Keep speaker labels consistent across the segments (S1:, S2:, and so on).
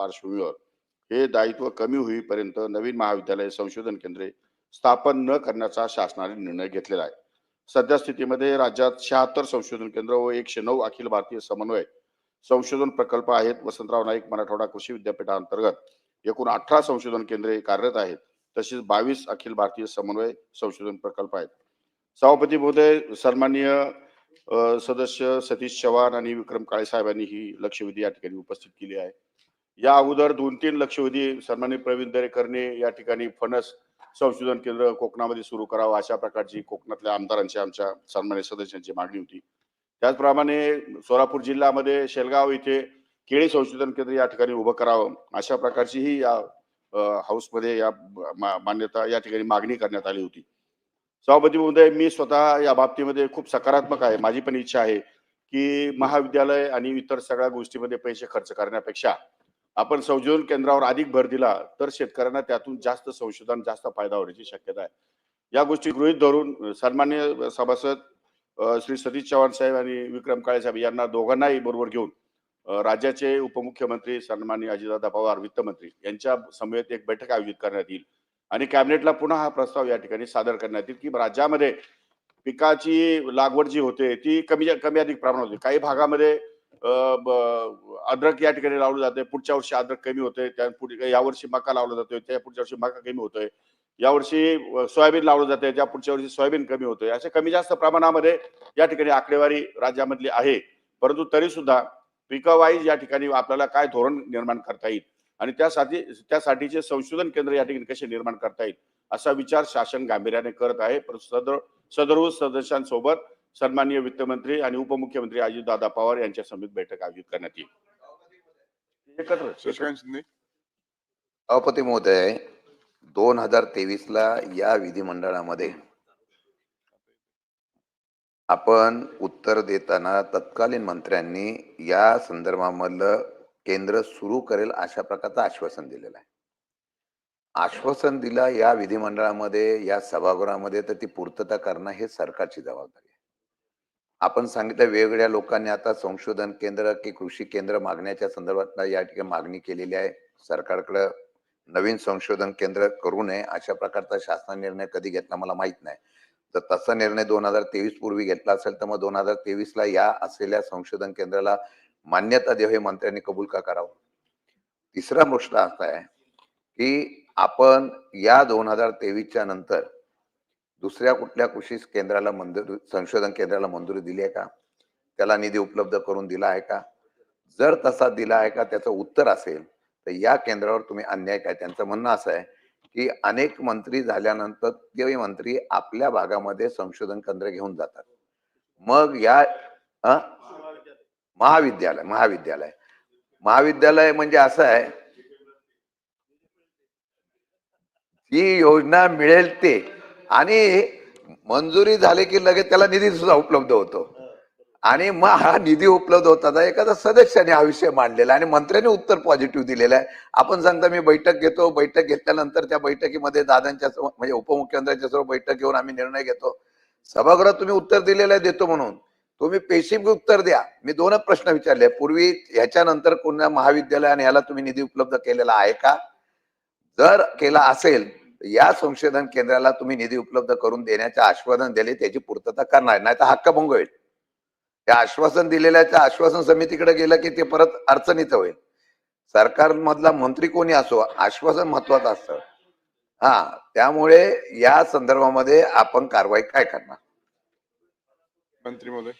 S1: पार्श्वभूमीवर हे दायित्व कमी होईपर्यंत नवीन महाविद्यालय संशोधन केंद्रे स्थापन न करण्याचा शासनाने निर्णय घेतलेला आहे. सध्या स्थितीमध्ये राज्यात शहात्तर संशोधन केंद्र व एकशे नऊ अखिल भारतीय समन्वय संशोधन प्रकल्प आहेत. वसंतराव नाईक मराठवाडा कृषी विद्यापीठाअंतर्गत एकूण अठरा संशोधन केंद्रे कार्यरत आहेत. तसेच बावीस अखिल भारतीय समन्वय संशोधन प्रकल्प आहेत. सभापती महोदय सन्माननीय सदस्य सतीश चव्हाण आणि विक्रम काळे साहेबांनी ही लक्षवेधी या ठिकाणी उपस्थित केली आहे. या अगोदर दोन तीन लक्षवेधी सन्मानित प्रवीण दरेकरने या ठिकाणी फणस संशोधन केंद्र कोकणामध्ये सुरू करावं अशा प्रकारची कोकणातल्या आमदारांची आमच्या सन्मान्य सदस्यांची मागणी होती. त्याचप्रमाणे सोलापूर जिल्ह्यामध्ये शेलगाव इथे केळी संशोधन केंद्र या ठिकाणी उभं करावं अशा प्रकारचीही या हाऊसमध्ये या मान्यता या ठिकाणी मागणी करण्यात आली होती. सभापती महोदय मी स्वतः या बाबतीमध्ये खूप सकारात्मक आहे. माझी पण इच्छा आहे की महाविद्यालय आणि इतर सगळ्या गोष्टीमध्ये पैसे खर्च करण्यापेक्षा आपण संशोधन केंद्रावर अधिक भर दिला तर शेतकऱ्यांना त्यातून जास्त संशोधन जास्त फायदा होण्याची शक्यता आहे. या गोष्टी गृहित धरून सन्मान्य सभासद श्री सतीश चव्हाण साहेब आणि विक्रम काळे साहेब यांना दोघांनाही बरोबर घेऊन राज्याचे उपमुख्यमंत्री सन्मान्य अजितदादा पवार वित्तमंत्री यांच्या समवेत एक बैठक आयोजित करण्यात येईल. आणि कॅबिनेटला पुन्हा हा प्रस्ताव या ठिकाणी सादर करण्यात येईल की राज्यामध्ये पिकाची लागवड जी होते ती कमी कमी अधिक प्रमाणात होते. काही भागामध्ये अद्रक या ठिकाणी लावलं जाते पुढच्या वर्षी अद्रक कमी होते त्या पुढे यावर्षी मका लावला जातोय. त्या पुढच्या वर्षी मका कमी होतोय. यावर्षी सोयाबीन लावलं जाते त्या पुढच्या वर्षी सोयाबीन कमी होतोय. असे कमी जास्त प्रमाणामध्ये या ठिकाणी आकडेवारी राज्यामधली आहे. परंतु तरी सुद्धा पिकावाईज या ठिकाणी आपल्याला काय धोरण निर्माण करता येईल? आणि त्यासाठी त्यासाठीचे संशोधन केंद्र या ठिकाणी कसे निर्माण करता येईल? असा विचार शासन गांभीर्याने करत आहे. परंतु सदर सदर्व सदस्यांसोबत सन्माननीय वित्तमंत्री आणि उपमुख्यमंत्री अजितदादा पवार यांच्या समित बैठक आयोजित करण्यात येईल. एकत्र
S2: महोदय दोन हजार तेवीस ला या विधिमंडळामध्ये आपण उत्तर देताना तत्कालीन मंत्र्यांनी या संदर्भामधलं केंद्र सुरू करेल अशा प्रकारचं आश्वासन दिलेलं आहे. आश्वासन दिलं या विधिमंडळामध्ये या सभागृहामध्ये तर ती पूर्तता करणं हे सरकारची जबाबदारी आहे. आपण सांगितलं वेगवेगळ्या लोकांनी आता संशोधन केंद्र की कृषी केंद्र मागण्याच्या संदर्भात या ठिकाणी मागणी केलेली आहे. सरकारकडं नवीन संशोधन केंद्र करू नये अशा प्रकारचा शासन निर्णय कधी घेतला मला माहीत नाही. जर तसा निर्णय दोन हजार तेवीस पूर्वी घेतला असेल तर मग दोन हजार तेवीस ला या असलेल्या संशोधन केंद्राला मान्यता देव हे मंत्र्यांनी कबूल का करावं? तिसरा प्रश्न असा आहे की आपण या दोन हजार तेवीसच्या नंतर दुसऱ्या कुठल्या कृषी केंद्राला मंजुरी संशोधन केंद्राला मंजुरी दिली आहे का? त्याला निधी उपलब्ध करून दिला आहे का? जर तसा दिला आहे का त्याचं उत्तर असेल तर या केंद्रावर तुम्ही अन्याय काय? त्यांचं म्हणणं असं आहे की अनेक मंत्री झाल्यानंतर ते मंत्री आपल्या भागामध्ये संशोधन केंद्र घेऊन जातात. मग या महाविद्यालय महाविद्यालय. महाविद्यालय म्हणजे असं आहे जी योजना मिळेल ते आणि मंजुरी झाली की लगेच त्याला निधी सुद्धा उपलब्ध होतो. आणि मग हा निधी उपलब्ध होता एखादा सदस्याने हा विषय मांडलेला आणि मंत्र्याने उत्तर पॉझिटिव्ह दिलेलं आहे. आपण सांगता मी बैठक घेतो बैठक घेतल्यानंतर त्या बैठकीमध्ये दादांच्या म्हणजे उपमुख्यमंत्र्यांच्या समोर बैठक घेऊन आम्ही निर्णय घेतो. सभागृहात तुम्ही उत्तर दिलेलं आहे देतो म्हणून. तुम्ही पेशीम उत्तर द्या. मी दोनच प्रश्न विचारले. पूर्वी ह्याच्यानंतर कोणत्या महाविद्यालय आणि ह्याला तुम्ही निधी उपलब्ध केलेला आहे का? जर केला असेल या संशोधन केंद्राला तुम्ही निधी उपलब्ध करून देण्याचे आश्वासन दिले त्याची पूर्तता करणार नाही तर हक्कभंग होईल. त्या आश्वासन दिलेल्याच्या आश्वासन समितीकडे गेलं की ते परत अडचणीचं होईल. सरकारमधला मंत्री कोणी असो आश्वासन महत्वाचं असतं. हा त्यामुळे या संदर्भामध्ये आपण कारवाई काय करणार?
S3: मंत्री महोदय.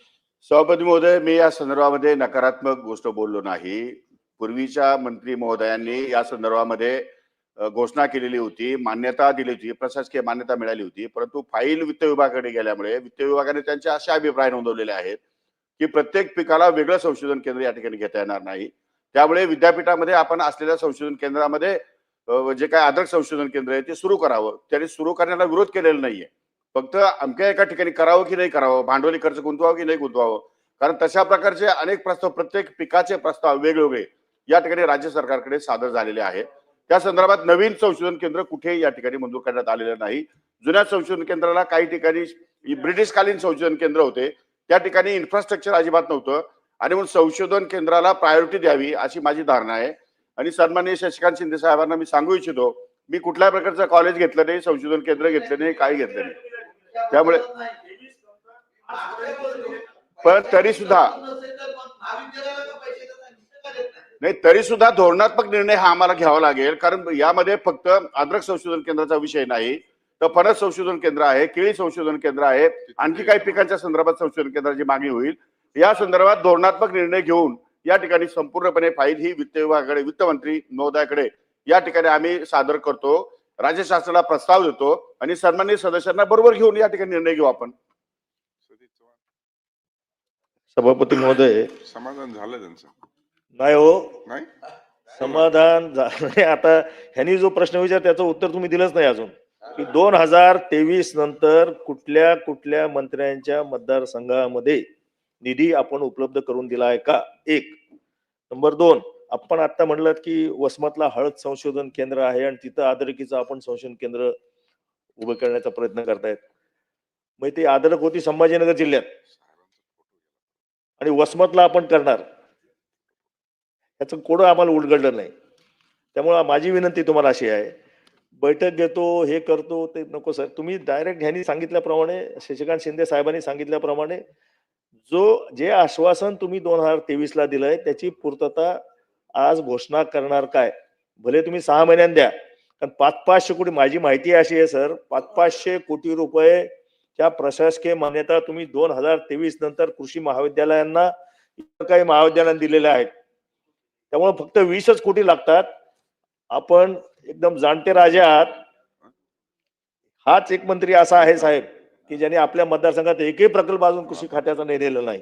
S1: सभापती महोदय मी या संदर्भामध्ये नकारात्मक गोष्ट बोललो नाही. पूर्वीच्या मंत्री महोदयांनी या संदर्भामध्ये घोषणा केलेली होती मान्यता दिली होती प्रशासकीय मान्यता मिळाली होती परंतु फाईल वित्त विभागाकडे गेल्यामुळे वित्त विभागाने त्यांचे असे अभिप्राय नोंदवलेले आहेत की प्रत्येक पिकाला वेगळं संशोधन केंद्र या ठिकाणी घेता येणार नाही. त्यामुळे विद्यापीठामध्ये आपण असलेल्या संशोधन केंद्रामध्ये जे काय आदर्श संशोधन केंद्र आहे ते सुरू करावं. त्यांनी सुरू करण्याला विरोध केलेला नाहीये. फक्त अमक्या एका ठिकाणी करावं की नाही करावं भांडवली खर्च गुंतवावं की नाही गुंतवावं? कारण तशा प्रकारचे अनेक प्रस्ताव प्रत्येक पिकाचे प्रस्ताव वेगवेगळे या ठिकाणी राज्य सरकारकडे सादर झालेले आहेत. त्या संदर्भात नवीन संशोधन केंद्र कुठेही या ठिकाणी मंजूर करण्यात आलेलं नाही. जुन्या संशोधन केंद्राला काही ठिकाणी ब्रिटिशकालीन संशोधन केंद्र होते. त्या ठिकाणी इन्फ्रास्ट्रक्चर अजिबात नव्हतं. आणि म्हणून संशोधन केंद्राला प्रायोरिटी द्यावी अशी माझी धारणा आहे. आणि सन्माननीय शशिकांत शिंदे साहेबांना मी सांगू इच्छितो मी कुठल्याही प्रकारचं कॉलेज घेतलं नाही संशोधन केंद्र घेतलं नाही काही घेतलं नाही. त्यामुळे पण तरी सुद्धा नाही तरी सुद्धा धोरणात्मक निर्णय हा आम्हाला घ्यावा लागेल. कारण यामध्ये फक्त अद्रक संशोधन केंद्राचा विषय नाही तर फणस संशोधन केंद्र आहे केळी संशोधन केंद्र आहे आणखी काही पिकांच्या संदर्भात संशोधन केंद्राची मागणी होईल. या संदर्भात धोरणात्मक निर्णय घेऊन या ठिकाणी संपूर्णपणे फाईल ही वित्त विभागाकडे वित्तमंत्री महोदयाकडे या ठिकाणी आम्ही सादर करतो. राज्य शासनाला प्रस्ताव देतो आणि सन्माननीय सदस्यांना बरोबर घेऊन या ठिकाणी निर्णय घेऊ आपण.
S4: सभापती महोदय
S3: समाधान झालं त्यांचं.
S4: नाही हो?
S3: नाही.
S4: समाधान झा- नाही, आता ह्यांनी जो प्रश्न विचार त्याचं उत्तर तुम्ही दिलंच नाही अजून. की दोन हजार तेवीस नंतर कुठल्या कुठल्या मंत्र्यांच्या मतदारसंघामध्ये निधी आपण उपलब्ध करून दिला आहे का? एक. नंबर दोन आपण आता म्हणलं की वसमतला हळद संशोधन केंद्र आहे आणि तिथं आदरकीचं आपण संशोधन केंद्र उभं करण्याचा प्रयत्न करतायत. मग ते आदरक होती संभाजीनगर जिल्ह्यात. आणि वसमतला आपण करणार. याचं कोडं आम्हाला उलगडलं नाही. त्यामुळं माझी विनंती तुम्हाला अशी आहे. बैठक घेतो हे करतो ते नको सर. तुम्ही डायरेक्ट ह्यांनी सांगितल्याप्रमाणे शशिकांत शिंदे साहेबांनी सांगितल्याप्रमाणे जो जे आश्वासन तुम्ही दोन हजार तेवीस ला दिलंय त्याची पूर्तता आज घोषणा करणार काय? भले तुम्ही सहा महिन्यात द्या कारण पाच पाचशे कोटी माझी माहिती अशी आहे सर पाच पाचशे कोटी रुपये त्या प्रशासकीय मान्यता तुम्ही दोन हजार तेवीस नंतर कृषी महाविद्यालयांना काही महाविद्यालयांना दिलेल्या आहेत. त्यामुळे फक्त वीसच कोटी लागतात. आपण एकदम जाणते राजा आहात. हाच एक मंत्री असा आहे साहेब की ज्याने आपल्या मतदारसंघात एकही प्रकल्प अजून कृषी खात्याचा नेलेला नाही.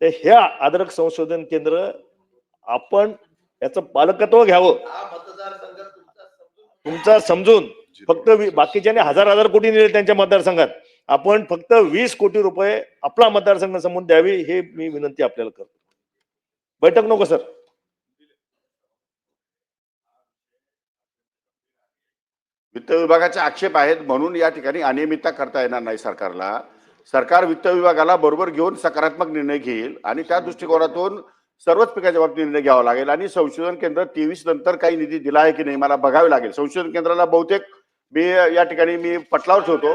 S4: तर ह्या आदरक संशोधन केंद्र आपण याचं पालकत्व घ्यावं. तुमचा समजून फक्त बाकीच्याने हजार हजार कोटी नेले त्यांच्या मतदारसंघात. आपण फक्त वीस कोटी रुपये आपला मतदारसंघ समोर द्यावी हे मी विनंती आपल्याला करतो. बैठक नको सर.
S1: वित्त विभागाचे आक्षेप आहेत म्हणून या ठिकाणी अनियमितता करता येणार नाही सरकारला. सरकार वित्त विभागाला बरोबर घेऊन सकारात्मक निर्णय घेईल आणि त्या दृष्टिकोनातून सर्वच पिकाच्या बाबतीत निर्णय घ्यावा लागेल आणि संशोधन केंद्र तेवीस नंतर काही निधी दिला आहे की नाही मला बघावे लागेल. संशोधन केंद्राला बहुतेक मी या ठिकाणी मी पटलावर ठेवतो.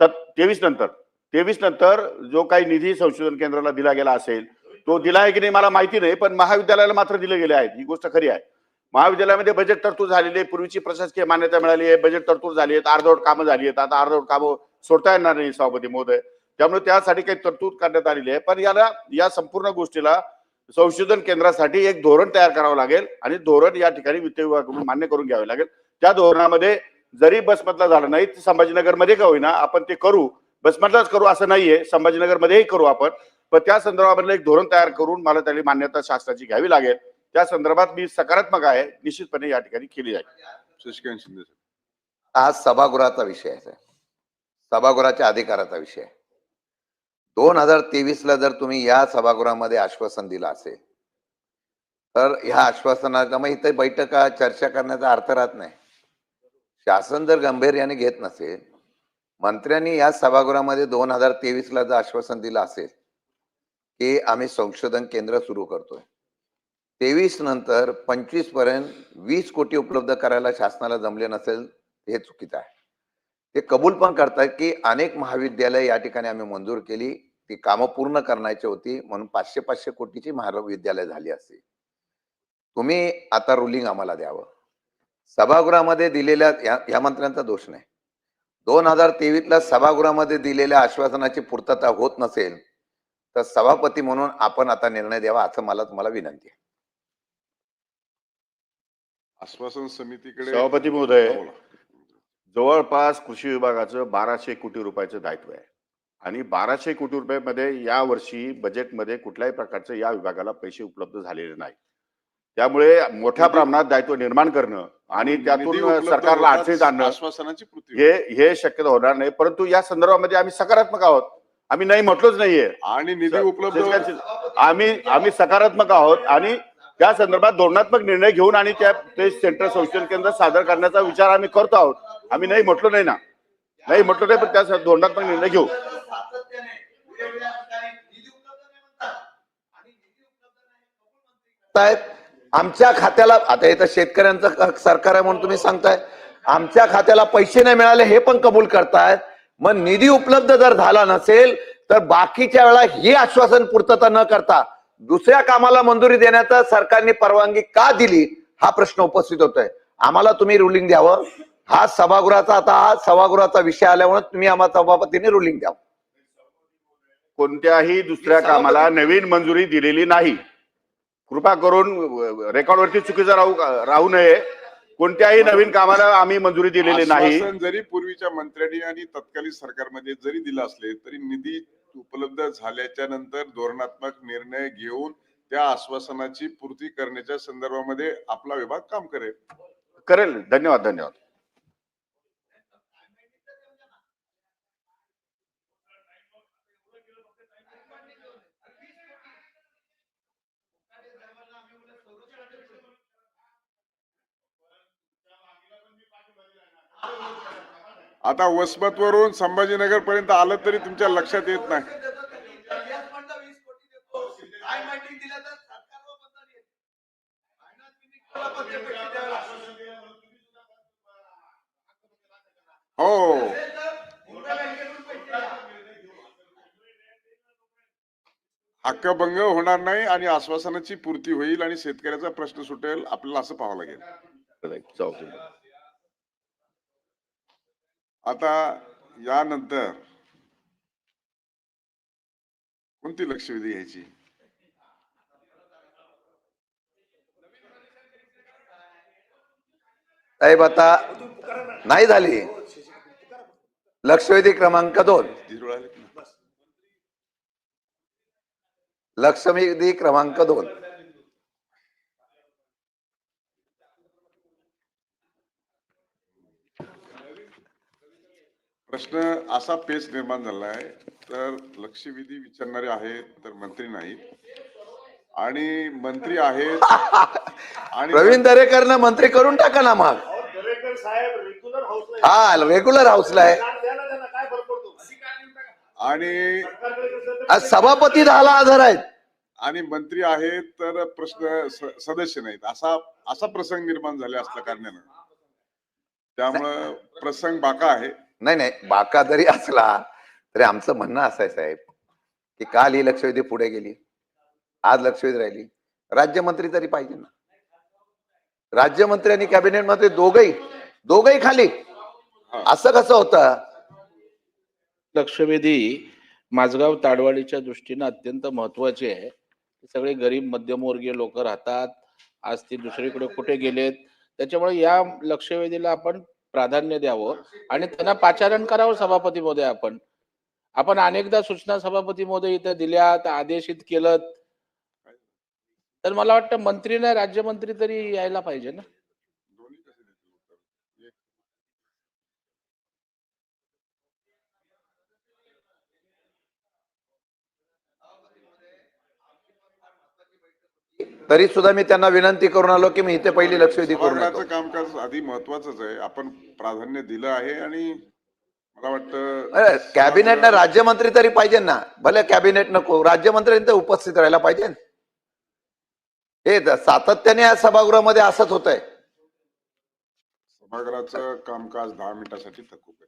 S1: तेवीस नंतर तेवीस नंतर जो काही निधी संशोधन केंद्राला दिला गेला असेल तो दिला आहे की नाही मला माहिती नाही पण महाविद्यालयाला मात्र दिले गेले आहेत. ही गोष्ट खरी आहे. महाविद्यालयामध्ये बजेट तरतूद झालेली आहे. पूर्वीची प्रशासकीय मान्यता मिळाली आहे. बजेट तरतूद झाली आहे अर्धवट कामं झाली आहेत. आता अर्धवट कामं सोडता येणार नाही सभापती महोदय. त्यामुळे त्यासाठी काही तरतूद करण्यात आलेली आहे. पण याला या संपूर्ण गोष्टीला संशोधन केंद्रासाठी एक धोरण तयार करावं लागेल आणि धोरण या ठिकाणी वित्त विभागाकडून मान्य करून घ्यावे लागेल. त्या धोरणामध्ये जरी बसमधला झालं नाही तर संभाजीनगरमध्ये का होईना आपण ते करू. बसमधलाच करू असं नाहीये. संभाजीनगरमध्येही करू आपण. पण त्या संदर्भामधलं एक धोरण तयार करून मला त्याची मान्यता शासनाची घ्यावी लागेल. त्या संदर्भात मी सकारात्मक आहे निश्चितपणे या ठिकाणी केली जाईल
S3: शशिकांत शिंदे साहेब.
S2: आज सभागृहाचा विषय आहे. सभागृहाच्या अधिकाराचा विषय आहे. दोन हजार तेवीस ला जर तुम्ही या सभागृहामध्ये आश्वासन दिलं असेल तर ह्या आश्वासनाचा मग इथे बैठका चर्चा करण्याचा अर्थ राहत नाही शासन जर गांभीर्याने घेत नसेल मंत्र्यांनी या सभागृहामध्ये दोन हजार तेवीस ला जर आश्वासन दिलं असेल की आम्ही संशोधन केंद्र सुरू करतोय तेवीस नंतर पंचवीसपर्यंत वीस कोटी उपलब्ध करायला शासनाला जमले नसेल हे चुकीचं आहे. ते कबूल पण करतात की अनेक महाविद्यालय या ठिकाणी आम्ही मंजूर केली ती कामं पूर्ण करण्याची होती म्हणून पाचशे पाचशे कोटीची महाविद्यालय झाली असती तुम्ही आता रुलिंग आम्हाला द्यावं. सभागृहामध्ये दिलेल्या या या मंत्र्यांचा दोष नाही. दोन हजार तेवीसला सभागृहामध्ये दिलेल्या आश्वासनाची पूर्तता होत नसेल तर सभापती म्हणून आपण आता निर्णय द्यावा असं मला तुम्हाला विनंती आहे.
S3: आश्वासन समितीकडे
S1: सभापती महोदय. जवळपास कृषी विभागाचं बाराशे कोटी रुपयाचं दायित्व आहे. आणि बाराशे कोटी रुपयामध्ये या वर्षी बजेटमध्ये कुठल्याही प्रकारचं या विभागाला पैसे उपलब्ध झालेले नाही. त्यामुळे मोठ्या प्रमाणात दायित्व निर्माण करणं आणि त्यातून सरकारला अडचणीत आणणं हे हे शक्यता होणार नाही. परंतु या संदर्भामध्ये आम्ही सकारात्मक आहोत. आम्ही नाही म्हटलोच नाहीये.
S3: आणि निधी उपलब्ध
S1: आम्ही आम्ही सकारात्मक आहोत आणि त्या संदर्भात धोरणात्मक निर्णय घेऊन आणि त्या ते सेंट्रल संशोधन केंद्र सादर करण्याचा विचार आम्ही करतो आहोत. आम्ही नाही म्हटलो नाही ना. नाही म्हटलो नाही पण त्या धोरणात्मक निर्णय घेऊ.
S2: साहेब आमच्या खात्याला आता इथं शेतकऱ्यांचं सरकार आहे म्हणून तुम्ही सांगताय. आमच्या खात्याला पैसे नाही मिळाले हे पण कबूल करतायत. मग निधी उपलब्ध जर झाला नसेल तर बाकीच्या वेळा हे आश्वासन पूर्तता न करता दुसऱ्या कामाला मंजुरी देण्याचा सरकारने परवानगी का दिली हा प्रश्न उपस्थित होतोय. आम्हाला तुम्ही रुलिंग द्यावं. हा सभागृहाचा आता हा सभागृहाचा विषय आल्यामुळे तुम्ही आम्हाला सभापतीने रुलिंग द्यावं.
S1: कोणत्याही दुसऱ्या कामाला नवीन मंजुरी दिलेली नाही. कृपा करून रेकॉर्डवरती चुकीचं राहू राहू नये. कोणत्याही नवीन कामाला आम्ही मंजुरी दिलेली नाही.
S3: जरी पूर्वीच्या मंत्र्यांनी आणि तत्कालीन सरकारमध्ये जरी दिलं असले तरी निधी उपलब्ध झाल्याच्यानंतर धोरणात्मक निर्णय घेऊन त्या आश्वासनाची पूर्ती करण्याच्या संदर्भामध्ये आपला विभाग काम करेल.
S1: करेल. धन्यवाद धन्यवाद.
S3: आता वसमतवरून संभाजीनगर पर्यंत आलं तरी तुमच्या लक्षात येत नाही. हो. हक्कभंग होणार नाही आणि आश्वासनाची पूर्ती होईल आणि शेतकऱ्याचा प्रश्न सुटेल आपल्याला असं पाहावं लागेल.
S1: जाऊ
S3: आता यानंतर कोणती लक्षवेधी घ्यायची?
S2: साहेब आता नाही झाली. लक्षवेधी क्रमांक दोन? लक्षवेधी क्रमांक दोन.
S3: प्रश्न असा पेच निर्माण झाला आहे तर लक्षवेधी विचारणारे आहेत तर मंत्री नाहीत. आणि मंत्री आहेत आणि
S2: प्रवीण दरेकरनं मंत्री करून टाका ना मग.
S4: दरेकर साहेब रेग्युलर हाऊसला
S2: हा रेग्युलर हाऊसला आहे.
S4: काय फरक पडतो?
S3: आणि
S2: आज सभापती दहाला हजर आहेत.
S3: आणि मंत्री आहेत तर प्रश्न स- सदस्य नाहीत. असा असा प्रसंग निर्माण झाला असल्या कारणानं. त्यामुळं प्रसंग बाका आहे.
S2: नाही नाही बाका जरी असला तरी आमचं म्हणणं असं आहे साहेब की काल ही लक्षवेधी पुढे गेली आज लक्षवेधी राहिली. राज्यमंत्री तरी पाहिजे ना. राज्यमंत्री आणि कॅबिनेट मंत्री दोघही दोघही खाली. असं कसं होतं?
S5: लक्षवेधी माझगाव ताडवाडीच्या दृष्टीनं अत्यंत महत्वाची आहे. सगळे गरीब मध्यमवर्गीय लोक राहतात. आज ते दुसरीकडे कुठे गेलेत? त्याच्यामुळे या लक्षवेधीला आपण प्राधान्य द्यावं आणि त्यांना पाचारण करावं सभापती महोदय आपण. आपण अनेकदा सूचना सभापती महोदय इथं दिल्यात आदेशित केलं तर मला वाटतं मंत्री नाही राज्यमंत्री तरी यायला पाहिजे ना
S3: दोन्ही कसे देतील उत्तर? एक
S2: तरी सुद्धा मी त्यांना विनंती करून आलो की मी इथे पहिली लक्षवेधी करून
S3: कामकाज आधी महत्वाचंच आहे. आपण प्राधान्य दिलं आहे आणि मला वाटतं
S2: अरे, कॅबिनेटनं राज्यमंत्री तरी पाहिजे ना. भले कॅबिनेट नको राज्यमंत्र्यांनी तर उपस्थित राहायला पाहिजे. हे सातत्याने या सभागृहामध्ये असंच होत आहे
S3: सभागृहाचं कामकाज दहा मिनिटासाठी करेल